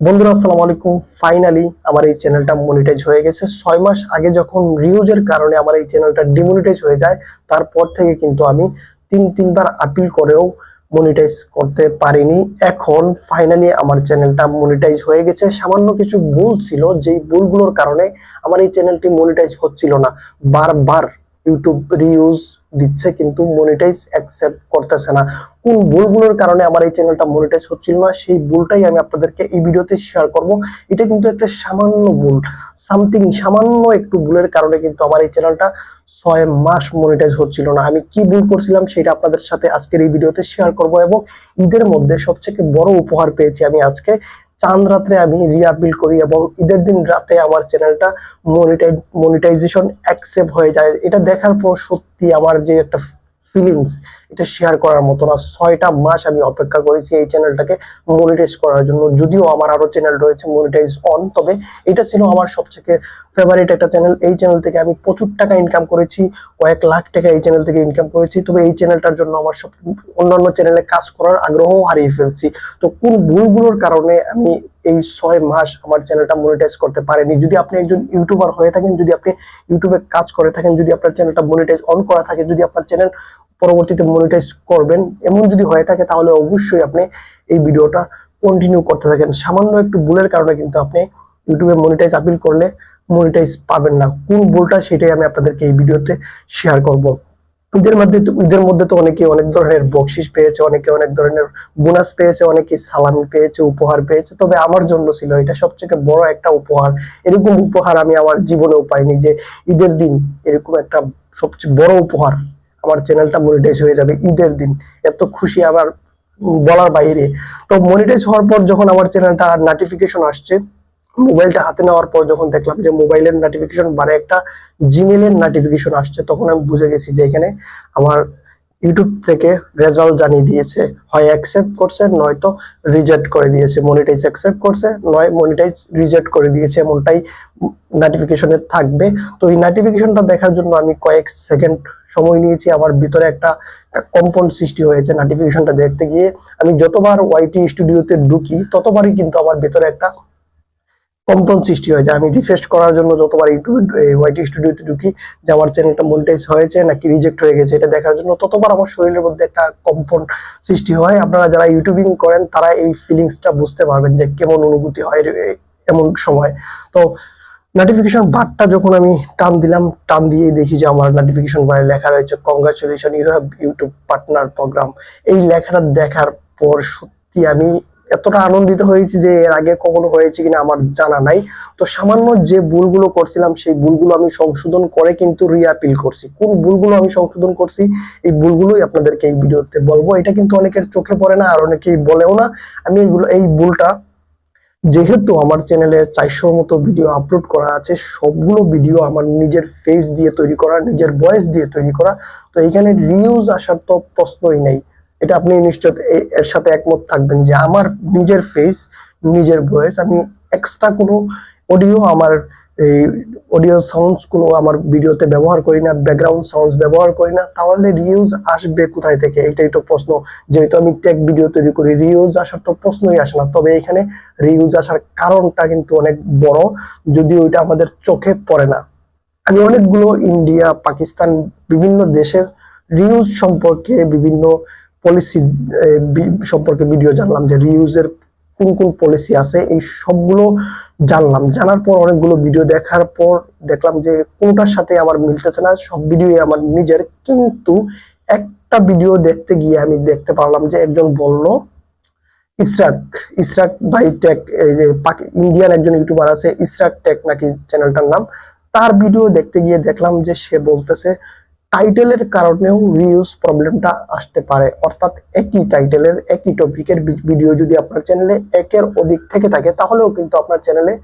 বন্ধুরা, আসসালামু আলাইকুম। ফাইনালি আমার এই চ্যানেলটা মনিটাইজ হয়ে গেছে। ছয় মাস আগে যখন রিউজের কারণে আমার এই চ্যানেলটা ডিমনিটাইজ হয়ে যায়, তারপর থেকে কিন্তু আমি তিন, তিনবার আপিল করেও মনিটাইজ করতে পারিনি। এখন ফাইনালি আমার চ্যানেলটা মনিটাইজ হয়ে গেছে। সামান্য কিছু ভুল ছিল, যেই ভুলগুলোর কারণে আমার এই চ্যানেলটি মনিটাইজ হচ্ছিল না। বারবার ইউটিউব রিউজ দিচ্ছে কিন্তু মনিটাইজ অ্যাকসেপ্ট করতেছে না। কোন ভুলগুলোর কারণে আমার এই চ্যানেলটা মনিটাইজ হচ্ছিল না, সেই ভুলটাই আমি আপনাদেরকে এই ভিডিওতে শেয়ার করব। এটা কিন্তু একটা সামান্য ভুল। সামথিং সামান্য একটু ভুলের কারণে কিন্তু আমার এই চ্যানেলটা ছয় মাস মনিটাইজ হচ্ছিল না। আমি কি ভুল করছিলাম সেটা আপনাদের সাথে আজকের এই ভিডিওতে শেয়ার করব এবং ঈদের মধ্যে সবচেয়ে বড় উপহার পেয়েছি আমি আজকে। চাঁদ রাত্রে আমি রিয়াপিল করি এবং ঈদের দিন রাতে আমার চ্যানেলটা মনিটাইজ মনিটাইজেশন অ্যাকসেপ্ট হয়ে যায়। এটা দেখার পর সত্যি আমার যে একটা ফিলিংস এটা শেয়ার করার মতো না। ছয়টা মাস আমি অপেক্ষা করেছি এই চ্যানেলটাকে মনিটাইজ করার জন্য। যদিও আমার আরও চ্যানেল রয়েছে মনিটাইজ অন তবে এটা ছিল আমার সবথেকে ফেভারিট একটা চ্যানেল এই চ্যানেল থেকে আমি প্রচুর টাকা ইনকাম করেছি, কয়েক লাখ টাকা এই চ্যানেল থেকে ইনকাম করেছি। তবে এই চ্যানেলটার জন্য আমার সব অন্যান্য চ্যানেলে কাজ করার আগ্রহ হারিয়ে ফেলছি। তো কোন ভুলগুলোর কারণে আমি এই ছয় মাস আমার চ্যানেলটা মনিটাইজ করতে পারেনি। যদি আপনি একজন ইউটিউবার হয়ে থাকেন, যদি আপনি ইউটিউবে কাজ করে থাকেন, যদি আপনার চ্যানেলটা মনিটাইজ অন করা থাকে, যদি আপনার চ্যানেল পরবর্তীতে মনিটাইজ করবেন, এমন যদি হয়ে থাকে, তাহলে অবশ্যই আপনি এই ভিডিওটা কন্টিনিউ করতে থাকেন। সামান্য একটু ভুলের কারণে কিন্তু আপনি ইউটিউবে মনিটাইজ আপিল করলে মনিটাইজ পাবেন না। কোন ভুলটা, সেটাই আমি আপনাদেরকে এই ভিডিওতে শেয়ার করব। ঈদের মধ্যে ঈদের মধ্যে তো অনেকে অনেক ধরনের বকশিস পেয়েছে, অনেকে অনেক ধরনের বোনাস পেয়েছে, অনেকে সালামি পেয়েছে, উপহার পেয়েছে। তবে আমার জন্য ছিল এটা সবচেয়ে বড় একটা উপহার। এরকম উপহার আমি আমার জীবনেও পাইনি যে ঈদের দিন এরকম একটা সবচেয়ে বড় উপহার আমার চ্যানেলটা মনিটাইজ হয়ে যাবে ঈদের দিন। এত খুশি আবার বলার বাইরে। তো মনিটাইজ হওয়ার পর যখন আমার চ্যানেলটা নোটিফিকেশন আসছে মোবাইলটা হাতে নেওয়ার পর যখন দেখলাম যে মোবাইলের নোটিফিকেশন বারে একটা জিমেলের নোটিফিকেশন আসছে, তখন আমি বুঝে গেছি যে এখানে আমার ইউটিউব থেকে রেজাল্ট জানিয়ে দিয়েছে। হয় অ্যাকসেপ্ট করছে, নয়তো রিজেক্ট করে দিয়েছে। মনিটাইজ অ্যাকসেপ্ট করছে, নয় মনিটাইজ রিজেক্ট করে দিয়েছে, এমনটাই নোটিফিকেশনে থাকবে। তো এই নোটিফিকেশনটা দেখার জন্য আমি কয়েক সেকেন্ড সময় নিয়েছি। আমার ভিতরে একটা কম্পন সৃষ্টি হয়েছে নোটিফিকেশনটা দেখতে গিয়ে। আমি যতবার ওয়াইটি স্টুডিওতে ঢুকি, ততবারই কিন্তু আমার ভিতরে একটা কম্পন সৃষ্টি হয়ে যায় আমি রিফ্রেশ করার জন্য যতবার ইউটিউবে স্টুডিওতে ঢুকি, যে আমার চ্যানেলটা মনিটাইজ হয়েছে নাকি রিজেক্ট হয়ে গেছে, এটা দেখার জন্য ততবার আমার শরীরের মধ্যে একটা কম্পন সৃষ্টি হয়। আপনারা যারা ইউটিউবিং করেন, তারা এই ফিলিংসটা বুঝতে পারবেন যে কেমন অনুভূতি হয় এমন সময়। তো নোটিফিকেশন বারটা যখন আমি টান দিলাম, টান দিয়ে দেখি যে আমার নোটিফিকেশন বারে লেখা রয়েছে congratulation you have YouTube partner program এই লেখাটা দেখার পর সত্যি আমি এতটা আনন্দিত হয়েছি যে এর আগে কখনো হয়েছে কিনা আমার জানা নাই। তো সামান্য যে ভুলগুলো করছিলাম, সেই ভুলগুলো আমি সংশোধন করে কিন্তু রিয়াপিল করছি। কোন ভুলগুলো আমি সংশোধন করছি, এই ভুলগুলোই আপনাদেরকে এই ভিডিওতে বলব। এটা কিন্তু অনেকের চোখে পড়ে না, আর অনেকেই বলেও না। আমি এইগুলো, এই ভুলটা যেহেতু আমার চ্যানেলে চারশোর মতো ভিডিও আপলোড করা আছে, সবগুলো ভিডিও আমার নিজের ফেস দিয়ে তৈরি করা, নিজের ভয়েস দিয়ে তৈরি করা, তো এখানে রিউজ আসার তো প্রশ্নই নেই। এটা আপনি নিশ্চয় এর সাথে একমত থাকবেন যে আমার নিজের ফেস নিজের ভয়েস আমি এক্সট্রা কোনো অডিও আমার এই অডিও সাউন্ডস কোনো আমার ভিডিওতে ব্যবহার করি না ব্যাকগ্রাউন্ড সাউন্ডস ব্যবহার করি না, তাহলে রিউজ আসবে কোথায় থেকে? এটাই তো প্রশ্ন। যেহেতু আমি টেক ভিডিও তৈরি করি রিউজ আসার তো প্রশ্নই আসে না। তবে এখানে রিউজ আসার কারণটা কিন্তু অনেক বড়। যদিও এটা আমাদের চোখে পড়ে না। আমি অনেকগুলো ইন্ডিয়া পাকিস্তান বিভিন্ন দেশের রিউজ সম্পর্কে বিভিন্ন পলিসি সম্পর্কে ভিডিও জানলাম যে রিউজের কোন কোন পলিসি আছে, এই সবগুলো জানলাম। জানার পর অনেকগুলো ভিডিও দেখার পর দেখলাম যে কোনটার সাথে আমার মিলতেছে না, সব ভিডিও আমার নিজের। কিন্তু একটা ভিডিও দেখতে গিয়ে আমি দেখতে পারলাম যে একজন বলল, ইসরাক ইসরাক বাই টেক এই যে ইন্ডিয়ান একজন ইউটিউবার আছে, ইসরাক টেক নাকি চ্যানেলটার নাম, তার ভিডিও দেখতে গিয়ে দেখলাম যে সে বলতেছে টাইটেলের কারণেও রিউজ প্রবলেমটা আসতে পারে। অর্থাৎ একই টাইটেলের একই টপিকের ভিডিও যদি আপনার চ্যানেলে একের অধিক থেকে থাকে, তাহলেও কিন্তু আপনার চ্যানেলে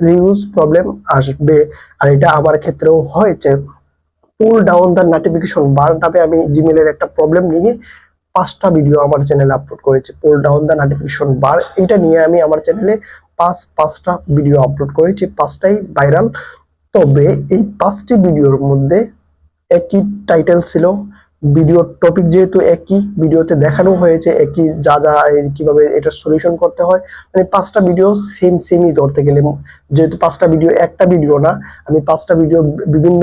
রিউজ প্রবলেম আসবে। আর এটা আমার ক্ষেত্রেও হয়েছে। Pull down the notification bar নামে আমি জিমেলের একটা প্রবলেম নিয়ে পাঁচটা ভিডিও আমার চ্যানেলে আপলোড করেছি। Pull down the notification bar এটা নিয়ে আমি আমার চ্যানেলে পাঁচ, পাঁচটা ভিডিও আপলোড করেছি, পাঁচটাই ভাইরাল তবে এই পাঁচটি ভিডিওর মধ্যে একই টাইটেল ছিল। ভিডিওর টপিক যেহেতু একই ভিডিওতে দেখানো হয়েছে একই যা যা কীভাবে এটা সলিউশন করতে হয়। মানে পাঁচটা ভিডিও সেম সেমই ধরতে গেলে, যেহেতু পাঁচটা ভিডিও একটা ভিডিও না, আমি পাঁচটা ভিডিও বিভিন্ন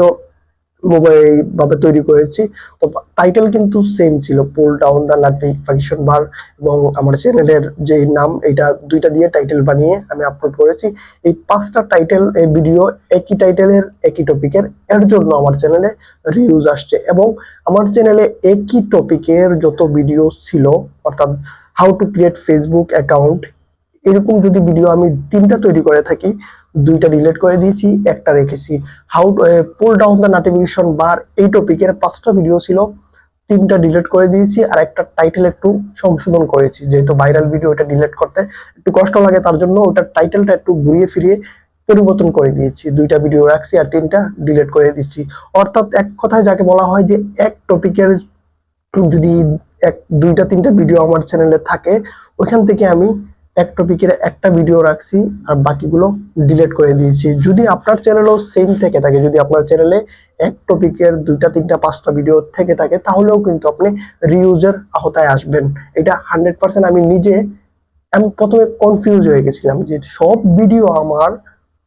ভাবে তৈরি করেছি। তো টাইটেল কিন্তু সেম ছিল pull down the notification bar এবং আমার চ্যানেলের যে নাম এটা দুইটা দিয়ে টাইটেল বানিয়ে আমি আপলোড করেছি। এই পাঁচটা টাইটেল এই ভিডিও একই টাইটেলের একই টপিকের এর জন্য আমার চ্যানেলে রিউজ আসছে এবং আমার চ্যানেলে একই টপিকের যত ভিডিও ছিল, অর্থাৎ how to create Facebook account এরকম যদি ভিডিও আমি তিনটা তৈরি করে থাকি, দুইটা ডিলিট করে দিয়েছি, একটা রেখেছি। How pull down the notification bar এই টপিকের পাঁচটা ভিডিও ছিল, তিনটা ডিলিট করে দিয়েছি, আর একটা টাইটেল একটু সংশোধন করেছি। যেহেতু ভাইরাল ভিডিও এটা ডিলিট করতে একটু কষ্ট লাগে, তার জন্য ওটার টাইটেলটা একটু ঘুরিয়ে ফিরিয়ে পরিবর্তন করে দিয়েছি। দুইটা ভিডিও রাখছি আর তিনটা ডিলিট করে দিচ্ছি। অর্থাৎ এক কথায় যাকে বলা হয় যে এক টপিকের যদি এক, দুইটা, তিনটা ভিডিও আমার চ্যানেলে থাকে, ওইখান থেকে আমি এক টপিকের একটা ভিডিও রাখছি আর বাকিগুলো ডিলিট করে দিয়েছি। যদি আপনার চ্যানেলও সেম থেকে থাকে, যদি আপনার চ্যানেলে এক টপিকের দুইটা, তিনটা, পাঁচটা ভিডিও থেকে থাকে, তাহলেও কিন্তু আপনি রিউজের আওতায় আসবেন। এটা হান্ড্রেড আমি নিজে আমি প্রথমে কনফিউজ হয়ে গেছিলাম যে সব ভিডিও আমার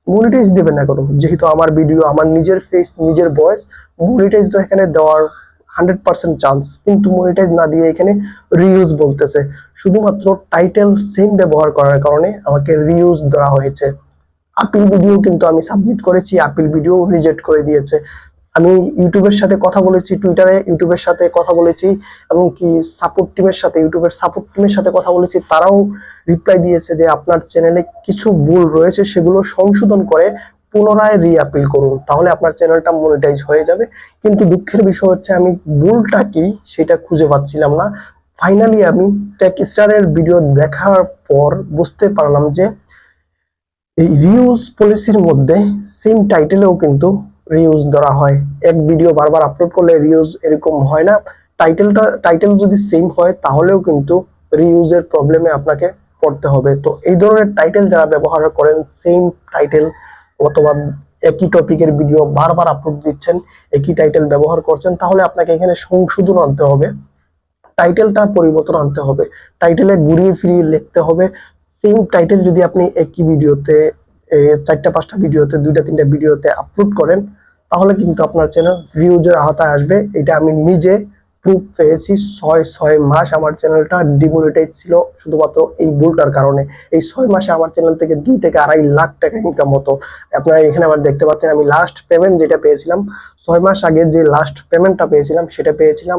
মনিটাইজ দেবে না কোনো? যেহেতু আমার ভিডিও আমার নিজের ফেস নিজের ভয়েস মনিটাইজ তো এখানে দেওয়ার হান্ড্রেড পার্সেন্ট চান্স কিন্তু মনিটাইজ না দিয়ে এখানে রিউজ বলতেছে। শুধুমাত্র টাইটেল সেম ব্যবহার করার কারণে আমাকে রিউজ ধরা হয়েছে। আপিল ভিডিও কিন্তু আমি সাবমিট করেছি আপিল ভিডিও রিজেক্ট করে দিয়েছে। আমি ইউটিউবের সাথে কথা বলেছি টুইটারে ইউটিউবের সাথে কথা বলেছি, এবং কি সাপোর্ট টিমের সাথে, ইউটিউবের সাপোর্ট টিমের সাথে কথা বলেছি, তারাও রিপ্লাই দিয়েছে যে আপনার চ্যানেলে কিছু ভুল রয়েছে, সেগুলো সংশোধন করে পুনরায় রিআপিল করুন, তাহলে আপনার চ্যানেলটা মনিটাইজ হয়ে যাবে। কিন্তু দুঃখের বিষয় হচ্ছে, আমি ভুলটা কি, সেটা খুঁজে পাচ্ছিলাম না। ফাইনালি আমি টেক স্টারের ভিডিও দেখার পর বুঝতে পারলাম যে এই রিউজ পলিসির মধ্যে সেম টাইটেলেও কিন্তু রিউজ ধরা হয়। এক ভিডিও বারবার আপলোড করলে রিউজ এরকম হয় না। টাইটেলটা টাইটেল যদি সেম হয়, তাহলেও কিন্তু রিউজের প্রবলেমে আপনাকে পড়তে হবে। তো এই ধরনের টাইটেল যারা ব্যবহার করেন সেম টাইটেল অথবা একই টপিকের ভিডিও বারবার আপলোড দিচ্ছেন, একই টাইটেল ব্যবহার করছেন, তাহলে আপনাকে এখানে সংশোধন আনতে হবে। টাইটেলটা পরিবর্তন আনতে হবে। টাইটেলে ঘুরিয়ে ফিরিয়ে লিখতে হবে। সেম টাইটেল যদি আপনি একই ভিডিওতে চারটা, পাঁচটা ভিডিওতে, দুইটা, তিনটা ভিডিওতে আপলোড করেন, তাহলে কিন্তু আপনার চ্যানেল ভিউজের আওতায় আসবে। এটা আমি নিজে প্রুফ পেয়েছি। ছয় ছয় মাস আমার চ্যানেলটা ডিমোনিটাইজ ছিল শুধুমাত্র এই ভুলটার কারণে। এই ছয় মাসে আমার চ্যানেল থেকে দুই থেকে আড়াই লাখ টাকা ইনকাম হতো। আপনারা এখানে আবার দেখতে পাচ্ছেন আমি লাস্ট পেমেন্ট যেটা পেয়েছিলাম, ছয় মাস আগে যে লাস্ট পেমেন্টটা পেয়েছিলাম, সেটা পেয়েছিলাম।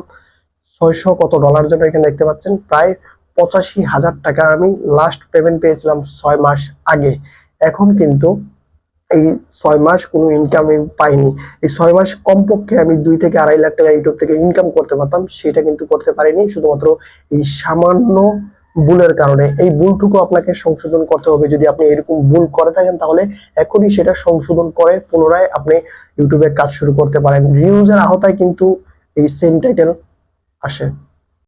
ছয়শো কত ডলার জন্য এখানে দেখতে পাচ্ছেন? প্রায় পঁচাশি হাজার টাকা আমি লাস্ট পেমেন্ট পেয়েছিলাম ছয় মাস আগে। এখন কিন্তু এই ছয় মাস কোনো ইনকাম আমি পাইনি। এই ছয় মাস কমপক্ষে আমি দুই থেকে আড়াই লাখ টাকা ইউটিউব থেকে ইনকাম করতে পারতাম, সেটা কিন্তু করতে পারিনি। শুধুমাত্র এই সামান্য ভুলের কারণে। এই ভুলটুকু আপনাকে সংশোধন করতে হবে। যদি আপনি এরকম ভুল করে থাকেন, তাহলে এখনই সেটা সংশোধন করে পুনরায় আপনি ইউটিউবে কাজ শুরু করতে পারেন। রিউজের আওতায় কিন্তু এই সেম টাইটেল আসে।